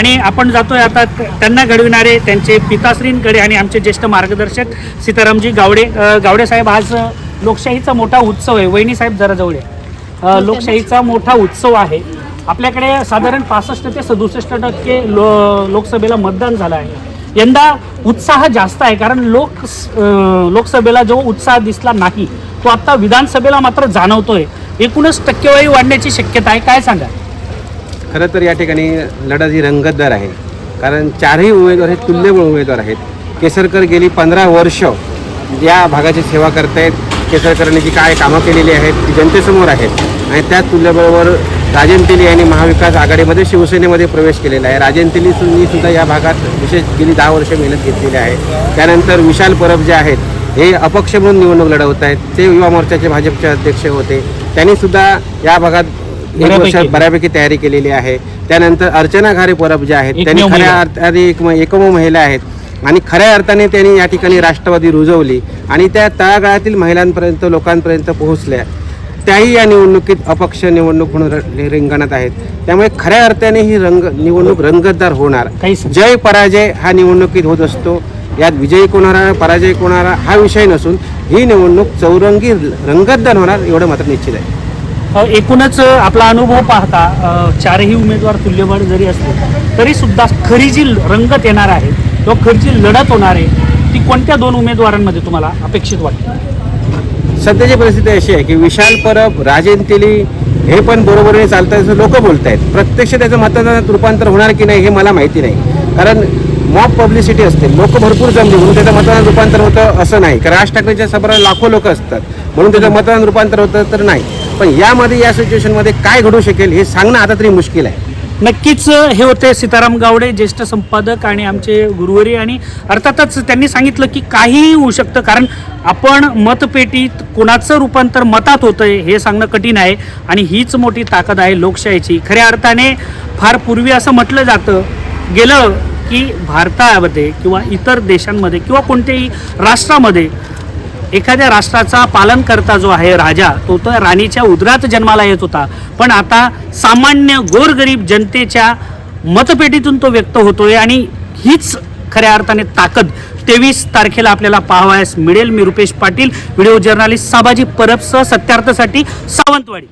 आणि आपण जातोय आता त्यांना घडविणारे त्यांचे पिताश्रींकडे आणि आमचे ज्येष्ठ मार्गदर्शक सीतारामजी गावडे. गावडे साहेब आज लोकशाहीचा मोठा उत्सव आहे. वहिनी साहेब जरा जवळ आहे. लोकशाहीचा मोठा उत्सव आहे. आपल्याकडे साधारण पासष्ट ते सदुसष्ट टक्के लो लोकसभेला मतदान झालं आहे. यंदा उत्साह जास्त आहे कारण लोक लोकसभेला जो उत्साह दिसला नाही तो आता विधानसभेला मात्र जाणवतोय. एकूणच टक्केवारी वाढण्याची शक्यता आहे. काय सांगा खरं तर या ठिकाणी लढत ही रंगतदार आहे. कारण चारही उमेदवार हे तुल्यबळ उमेदवार आहेत. केसरकर गेली पंधरा वर्ष या भागाची सेवा करतायत. केसरकरांनी जी काय कामं केलेली आहेत ती जनतेसमोर आहेत. आणि त्या तुल्यबळावर राजन तेली यांनी महाविकास आघाडीमध्ये शिवसेनेमध्ये प्रवेश केलेला आहे. राजन तेलीनी सुद्धा या भागात विशेष गेली दहा वर्ष मेहनत घेतलेली आहे. त्यानंतर विशाल परब जे आहेत हे अपक्ष म्हणून निवडणूक लढवत आहेत ते युवा मोर्चाचे भाजपचे अध्यक्ष होते. त्यांनी सुद्धा या भागात एक बऱ्यापैकी. वर्षात बऱ्यापैकी. तयारी केलेली आहे. त्यानंतर अर्चना घारे परब ज्या आहेत त्यांनी खऱ्या. अर्थाने एक एकमेव महिला आहेत. आणि खऱ्या अर्थाने त्यांनी या ठिकाणी राष्ट्रवादी रुजवली. आणि त्या तळागाळातील महिलांपर्यंत लोकांपर्यंत पोहोचल्या. त्याही या निवडणुकीत अपक्ष निवडणूक म्हणून रिंगणात आहेत. त्यामुळे खऱ्या अर्थाने ही रंग निवडणूक रंगतदार होणार. जय पराजय हा निवडणुकीत होत असतो. यात विजयी कोणारा पराजय कोणारा हा विषय नसून ही निवडणूक चौरंगी रंगतदार होणार एवढं मात्र निश्चित आहे. एकूणच आपला अनुभव पाहता चारही उमेदवार तुल्यबळ जरी असले तरी सुद्धा खरी जी रंगत येणार आहे किंवा खरी जी लढत होणार आहे ती कोणत्या दोन उमेदवारांमध्ये तुम्हाला अपेक्षित वाटते? सध्याची परिस्थिती अशी आहे की विशाल परब राजेन तेली हे पण बरोबरीने चालतात असं लोक बोलत आहेत प्रत्यक्ष त्याचं मतदानात रूपांतर होणार की नाही हे मला माहिती नाही. कारण मॉब पब्लिसिटी असते लोक भरपूर जमली म्हणून त्याचं मतदान रूपांतर होतं असं नाही. कारण राज ठाकरेच्या सभेला लाखो लोक असतात म्हणून त्याचं मतदान रूपांतर होतं तर नाही. पण यामध्ये या सिच्युएशनमध्ये काय घडू शकेल हे सांगणं आता तरी मुश्किल आहे. नक्कीच हे होते सीताराम गावडे ज्येष्ठ संपादक आणि आमचे गुरुवरी आणि अर्थातच त्यांनी सांगितलं की काहीही होऊ शकतं कारण आपण मतपेटीत कोणाचं रूपांतर मतात होतंय हे सांगणं कठीण आहे आणि हीच मोठी ताकद आहे लोकशाहीची. खऱ्या अर्थाने फार पूर्वी असं म्हटलं जातं गेलं की भारतामध्ये किंवा इतर देशांमध्ये किंवा कोणत्याही राष्ट्रामध्ये एखाद्या राष्ट्राचा पालन करता जो आहे राजा तो तर राणीच्या उदरात जन्माला येत होता. पण आता सामान्य गोरगरीब जनतेच्या मतपेटीतून तो व्यक्त होतोय आणि हीच खऱ्या अर्थाने ताकद तेवीस तारखेला आपल्याला पाहावयास मिळेल. मी रुपेश पाटील व्हिडिओ जर्नालिस्ट साबाजी परबसह सत्यार्थसाठी सावंतवाडी.